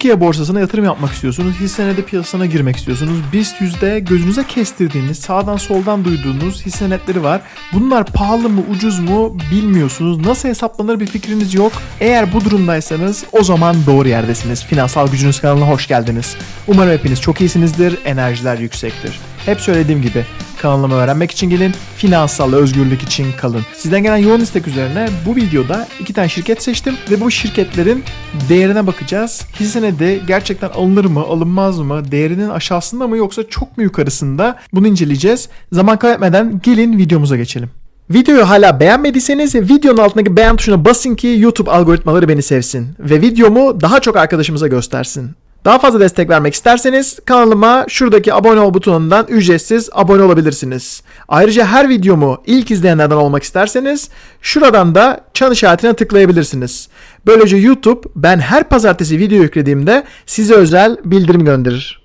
Türkiye borsasına yatırım yapmak istiyorsunuz, hisse senedi piyasasına girmek istiyorsunuz. BIST yüzde gözünüze kestirdiğiniz, sağdan soldan duyduğunuz hisse senetleri var. Bunlar pahalı mı, ucuz mu bilmiyorsunuz. Nasıl hesaplanır bir fikriniz yok. Eğer bu durumdaysanız o zaman doğru yerdesiniz. Finansal Gücünüz kanalına hoş geldiniz. Umarım hepiniz çok iyisinizdir, enerjiler yüksektir. Hep söylediğim gibi kanalıma öğrenmek için gelin, finansal özgürlük için kalın. Sizden gelen yoğun istek üzerine bu videoda iki tane şirket seçtim ve bu şirketlerin değerine bakacağız. Hisse senedi gerçekten alınır mı, alınmaz mı, değerinin aşağısında mı yoksa çok mu yukarısında bunu inceleyeceğiz. Zaman kaybetmeden gelin videomuza geçelim. Videoyu hala beğenmediyseniz videonun altındaki beğen tuşuna basın ki YouTube algoritmaları beni sevsin ve videomu daha çok arkadaşımıza göstersin. Daha fazla destek vermek isterseniz kanalıma şuradaki abone ol butonundan ücretsiz abone olabilirsiniz. Ayrıca her videomu ilk izleyenlerden olmak isterseniz şuradan da çan işaretine tıklayabilirsiniz. Böylece YouTube ben her pazartesi video yüklediğimde size özel bildirim gönderir.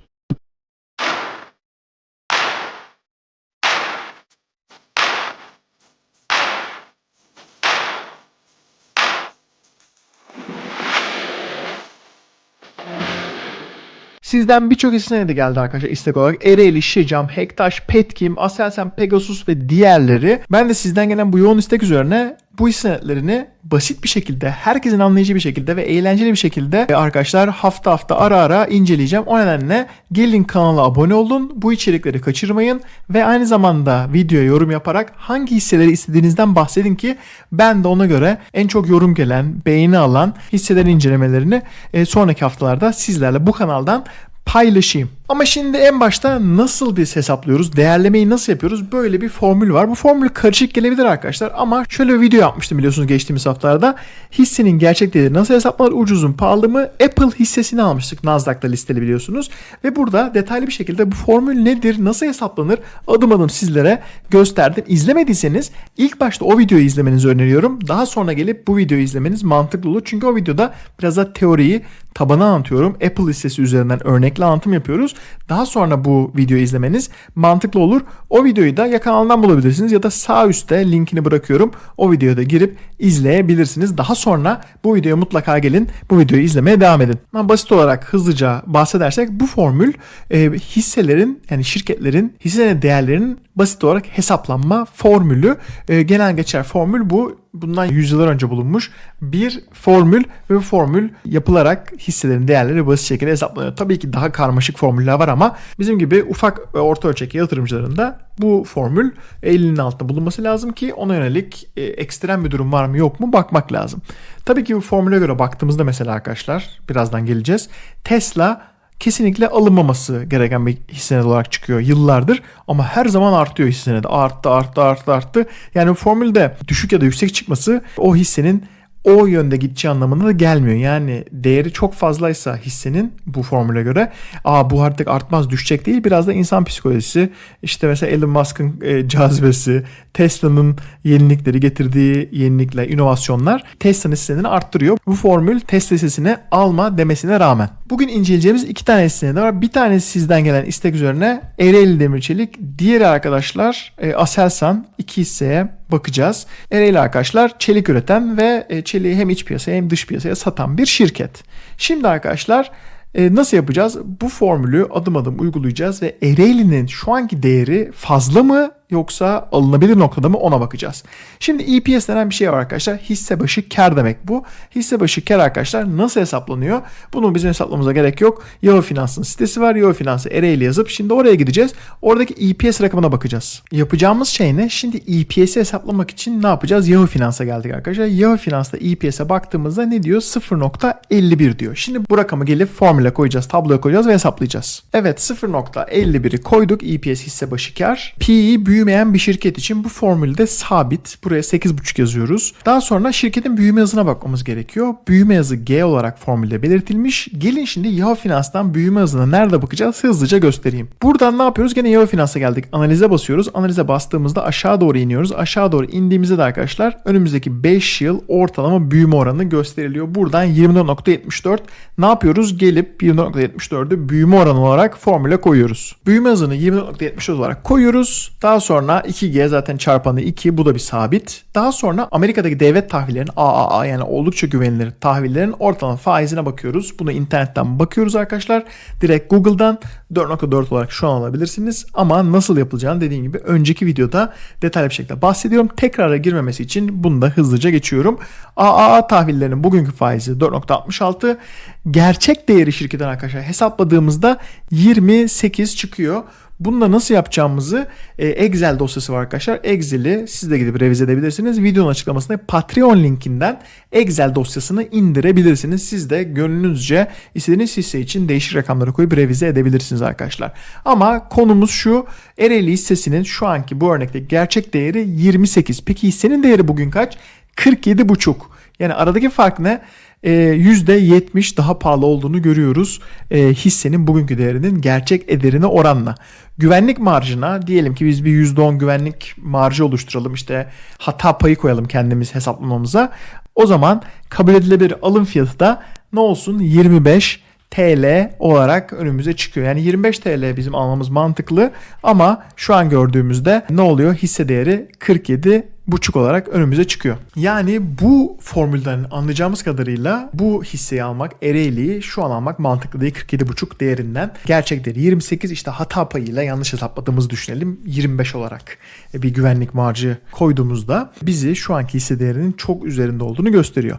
Sizden birçok hisse senedi geldi arkadaşlar istek olarak. Ereğli, Şecam, Hektaş, Petkim, Aselsan, Pegasus ve diğerleri. Ben de sizden gelen bu yoğun istek üzerine bu senetlerini basit bir şekilde, herkesin anlayacağı bir şekilde ve eğlenceli bir şekilde e, arkadaşlar hafta hafta ara ara inceleyeceğim. O nedenle gelin kanala abone olun, bu içerikleri kaçırmayın ve aynı zamanda videoya yorum yaparak hangi hisseleri istediğinizden bahsedin ki ben de ona göre en çok yorum gelen, beğeni alan hisselerin incelemelerini e, sonraki haftalarda sizlerle bu kanaldan paylaşayım. Ama şimdi en başta nasıl biz hesaplıyoruz, değerlemeyi nasıl yapıyoruz? Böyle bir formül var. Bu formül karışık gelebilir arkadaşlar ama şöyle bir video yapmıştım biliyorsunuz geçtiğimiz haftalarda. Hissenin gerçek değeri nasıl hesaplanır, ucuz mu, pahalı mı? Apple hissesini almıştık Nasdaq'ta listeli biliyorsunuz. Ve burada detaylı bir şekilde bu formül nedir, nasıl hesaplanır adım adım sizlere gösterdim. İzlemediyseniz ilk başta o videoyu izlemenizi öneriyorum. Daha sonra gelip bu videoyu izlemeniz mantıklı olur. Çünkü o videoda biraz da teoriyi tabana anlatıyorum. Apple hissesi üzerinden örnekli anlatım yapıyoruz. Daha sonra bu videoyu izlemeniz mantıklı olur. O videoyu da ya kanaldan bulabilirsiniz ya da sağ üstte linkini bırakıyorum. O videoya da girip izleyebilirsiniz. Daha sonra bu videoya mutlaka gelin. Bu videoyu izlemeye devam edin. Ama basit olarak hızlıca bahsedersek bu formül e, hisselerin yani şirketlerin hisse değerlerinin basit olarak hesaplanma formülü. E, genel geçer formül bu bundan yüzyıllar önce bulunmuş bir formül ve bu formül yapılarak hisselerin değerleri basit şekilde hesaplanıyor. Tabii ki daha karmaşık formüller var ama bizim gibi ufak ve orta ölçekli yatırımcıların da bu formül elinin altında bulunması lazım ki ona yönelik e, ekstrem bir durum var mı yok mu bakmak lazım. Tabii ki bu formüle göre baktığımızda mesela arkadaşlar birazdan geleceğiz. Tesla kesinlikle alınmaması gereken bir hisse olarak çıkıyor yıllardır ama her zaman artıyor hisse senedi. Arttı, arttı, arttı, arttı. Yani formülde düşük ya da yüksek çıkması o hissenin o yönde gideceği anlamına da gelmiyor. Yani değeri çok fazlaysa hissenin bu formüle göre aa bu artık artmaz düşecek değil. Biraz da insan psikolojisi işte mesela Elon Musk'ın e, cazibesi, Tesla'nın yenilikleri getirdiği yenilikler, inovasyonlar Tesla'nın hisselerini arttırıyor. Bu formül Tesla hissesini alma demesine rağmen. Bugün inceleyeceğimiz iki tane hisse var. Bir tanesi sizden gelen istek üzerine Ereğli Demirçelik. Diğeri arkadaşlar e, Aselsan. iki hisseye bakacağız. Ereğli arkadaşlar çelik üreten ve e, çeliği hem iç piyasaya hem dış piyasaya satan bir şirket. Şimdi arkadaşlar e, nasıl yapacağız? Bu formülü adım adım uygulayacağız ve Ereğli'nin şu anki değeri fazla mı yoksa alınabilir noktada mı ona bakacağız. Şimdi EPS denen bir şey var arkadaşlar. Hisse başı kar demek bu. Hisse başı kar arkadaşlar nasıl hesaplanıyor? Bunu bizim hesaplamamıza gerek yok. Yahoo Finans'ın sitesi var. Yahoo Finans'ı Ereğli yazıp şimdi oraya gideceğiz. Oradaki EPS rakamına bakacağız. Yapacağımız şey ne? Şimdi EPS'i hesaplamak için ne yapacağız? Yahoo Finans'a geldik arkadaşlar. Yahoo Finans'ta EPS'e baktığımızda ne diyor? 0.51 diyor. Şimdi bu rakamı gelip formüle koyacağız, tabloya koyacağız ve hesaplayacağız. Evet 0.51'i koyduk EPS hisse başı kar. PE büyümeyen bir şirket için bu formülde sabit. Buraya 8.5 yazıyoruz. Daha sonra şirketin büyüme hızına bakmamız gerekiyor. Büyüme hızı G olarak formülde belirtilmiş. Gelin şimdi Yahoo Finans'tan büyüme hızına nerede bakacağız hızlıca göstereyim. Buradan ne yapıyoruz? Gene Yahoo Finans'a geldik. Analize basıyoruz. Analize bastığımızda aşağı doğru iniyoruz. Aşağı doğru indiğimizde de arkadaşlar önümüzdeki 5 yıl ortalama büyüme oranı gösteriliyor. Buradan 24.74 ne yapıyoruz? Gelip 24.74'ü büyüme oranı olarak formüle koyuyoruz. Büyüme hızını 24.74 olarak koyuyoruz. Daha sonra 2G zaten çarpanı 2 bu da bir sabit. Daha sonra Amerika'daki devlet tahvillerin AAA yani oldukça güvenilir tahvillerin ortalama faizine bakıyoruz. Bunu internetten bakıyoruz arkadaşlar. Direkt Google'dan 4.4 olarak şu an alabilirsiniz. Ama nasıl yapılacağını dediğim gibi önceki videoda detaylı bir şekilde bahsediyorum. Tekrara girmemesi için bunu da hızlıca geçiyorum. AAA tahvillerinin bugünkü faizi 4.66. Gerçek değeri şirketten arkadaşlar hesapladığımızda 28 çıkıyor. Bunu da nasıl yapacağımızı e, Excel dosyası var arkadaşlar. Excel'i siz de gidip revize edebilirsiniz. Videonun açıklamasında Patreon linkinden Excel dosyasını indirebilirsiniz. Siz de gönlünüzce istediğiniz hisse için değişik rakamları koyup revize edebilirsiniz arkadaşlar. Ama konumuz şu. Ereğli hissesinin şu anki bu örnekte gerçek değeri 28. Peki hissenin değeri bugün kaç? 47,5. Yani aradaki fark ne? %70 daha pahalı olduğunu görüyoruz e, hissenin bugünkü değerinin gerçek ederine oranla. Güvenlik marjına diyelim ki biz bir %10 güvenlik marjı oluşturalım işte hata payı koyalım kendimiz hesaplamamıza. O zaman kabul edilebilir alım fiyatı da ne olsun 25 TL olarak önümüze çıkıyor. Yani 25 TL bizim almamız mantıklı ama şu an gördüğümüzde ne oluyor? Hisse değeri 47 buçuk olarak önümüze çıkıyor. Yani bu formülden anlayacağımız kadarıyla bu hisseyi almak, Ereğli'yi şu an almak mantıklı değil 47,5 değerinden. Gerçek değeri 28 işte hata payıyla yanlış hesapladığımızı düşünelim 25 olarak bir güvenlik marjı koyduğumuzda bizi şu anki hisse değerinin çok üzerinde olduğunu gösteriyor.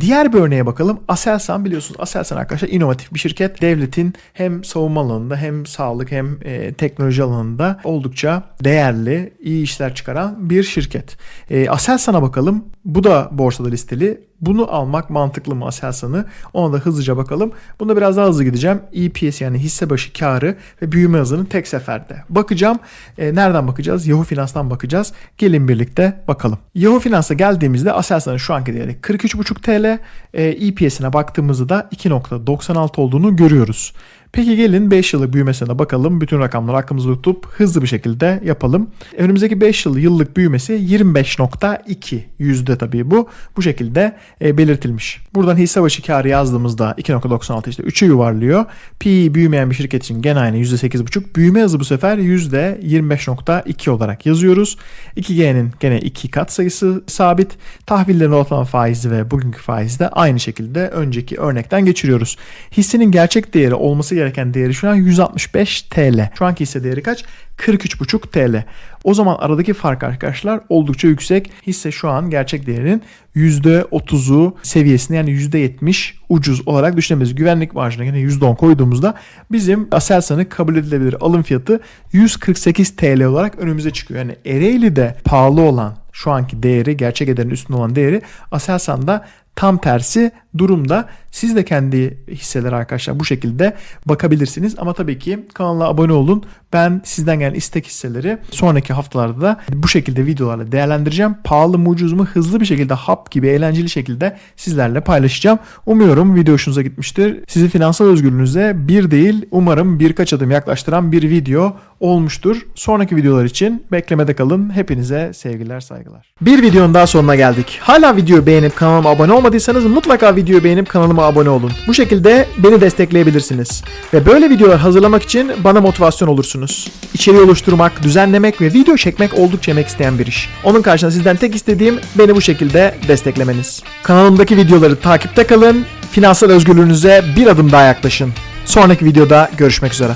Diğer bir örneğe bakalım. Aselsan biliyorsunuz Aselsan arkadaşlar inovatif bir şirket. Devletin hem savunma alanında hem sağlık hem e, teknoloji alanında oldukça değerli, iyi işler çıkaran bir şirket. E, Aselsan'a bakalım. Bu da borsada listeli. Bunu almak mantıklı mı Aselsan'ı? Ona da hızlıca bakalım. Bunda biraz daha hızlı gideceğim. EPS yani hisse başı karı ve büyüme hızını tek seferde bakacağım. E, nereden bakacağız? Yahoo Finans'tan bakacağız. Gelin birlikte bakalım. Yahoo Finans'a geldiğimizde Aselsan'ın şu anki değeri 43,5 TL. E, EPS'ine baktığımızda da 2.96 olduğunu görüyoruz. Peki gelin 5 yıllık büyümesine bakalım. Bütün rakamları aklımızda tutup hızlı bir şekilde yapalım. Önümüzdeki 5 yıl yıllık büyümesi 25.2 yüzde tabii bu. Bu şekilde e, belirtilmiş. Buradan hisse başı karı yazdığımızda 2.96 işte 3'e yuvarlıyor. PE büyümeyen bir şirket için gene aynı %8.5. Büyüme hızı bu sefer %25.2 olarak yazıyoruz. 2G'nin gene 2 kat sayısı sabit. Tahvillerin ortalama faizi ve bugünkü faizi de aynı şekilde önceki örnekten geçiriyoruz. Hissenin gerçek değeri olması gereken değeri şu an 165 TL. Şu anki hisse değeri kaç? 43,5 TL. O zaman aradaki fark arkadaşlar oldukça yüksek. Hisse şu an gerçek değerinin %30'u seviyesinde yani %70 ucuz olarak düşünebiliriz. Güvenlik marjına yine %10 koyduğumuzda bizim Aselsan'ın kabul edilebilir alım fiyatı 148 TL olarak önümüze çıkıyor. Yani Ereğli'de pahalı olan şu anki değeri gerçek ederin üstünde olan değeri Aselsan'da tam tersi durumda. Siz de kendi hisseler arkadaşlar bu şekilde bakabilirsiniz. Ama tabii ki kanala abone olun. Ben sizden gelen istek hisseleri sonraki haftalarda da bu şekilde videolarla değerlendireceğim. Pahalı mı ucuz mu hızlı bir şekilde hap gibi eğlenceli şekilde sizlerle paylaşacağım. Umuyorum video hoşunuza gitmiştir. Sizi finansal özgürlüğünüze bir değil umarım birkaç adım yaklaştıran bir video olmuştur. Sonraki videolar için beklemede kalın. Hepinize sevgiler saygılar. Bir videonun daha sonuna geldik. Hala videoyu beğenip kanalıma abone olmadıysanız mutlaka videoyu beğenip kanalıma abone olun. Bu şekilde beni destekleyebilirsiniz. Ve böyle videolar hazırlamak için bana motivasyon olursunuz. İçeriği oluşturmak, düzenlemek ve video çekmek oldukça emek isteyen bir iş. Onun karşılığında sizden tek istediğim beni bu şekilde desteklemeniz. Kanalımdaki videoları takipte kalın, finansal özgürlüğünüze bir adım daha yaklaşın. Sonraki videoda görüşmek üzere.